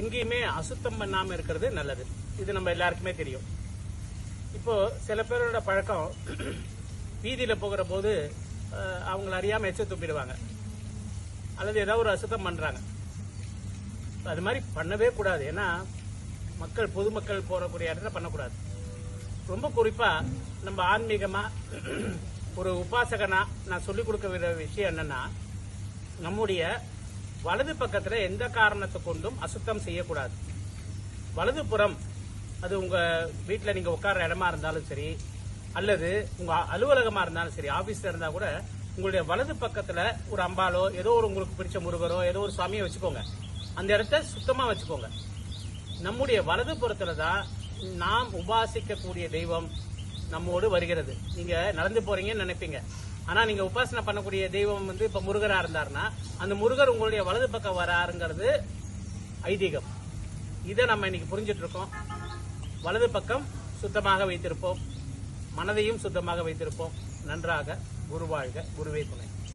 எங்கேயுமே அசுத்தம் பண்ணாம இருக்கிறது நல்லது. இது நம்ம எல்லாருக்குமே தெரியும். இப்போ சில பேரோட பழக்கம் வீதியில போகிற போது அவங்கள அறியாம எச்ச துப்பிடுவாங்க அல்லது ஏதாவது ஒரு அசுத்தம் பண்றாங்க. அது மாதிரி பண்ணவே கூடாது. ஏன்னா மக்கள் பொதுமக்கள் போறக்கூடிய இடத்துல பண்ணக்கூடாது. ரொம்ப குறிப்பா நம்ம ஆன்மீகமா ஒரு உபாசகனா நான் சொல்லிக் கொடுக்க விஷயம் என்னன்னா நம்முடைய வலது பக்கத்துல எந்த காரணத்தை கொண்டும் அசுத்தம் செய்யக்கூடாது. வலது புறம் அது உங்க வீட்டில் நீங்க உட்கார்ற இடமா இருந்தாலும் சரி அல்லது உங்க அலுவலகமா இருந்தாலும் சரி ஆபீஸ்ல இருந்தா கூட உங்களுடைய வலது பக்கத்துல ஒரு அம்பாலோ ஏதோ ஒரு உங்களுக்கு பிடிச்ச முருகரோ ஏதோ ஒரு சுவாமியோ வச்சுக்கோங்க. அந்த இடத்த சுத்தமா வச்சுக்கோங்க. நம்முடைய வலது புறத்துல தான் நாம் உபாசிக்கக்கூடிய தெய்வம் நம்மோடு வருகிறது. நீங்க நடந்து போறீங்கன்னு நினைப்பீங்க. ஆனா நீங்க உபாசனை பண்ணக்கூடிய தெய்வம் வந்து இப்ப முருகரா இருந்தாருன்னா அந்த முருகர் உங்களுடைய வலது பக்கம் வராருங்கிறது ஐதீகம். இதை நம்ம இன்னைக்கு புரிஞ்சிட்டு இருக்கோம் வலது பக்கம் சுத்தமாக வைத்திருப்போம். மனதையும் சுத்தமாக வைத்திருப்போம். நன்றாக குருவாழ்க குருவே துணை.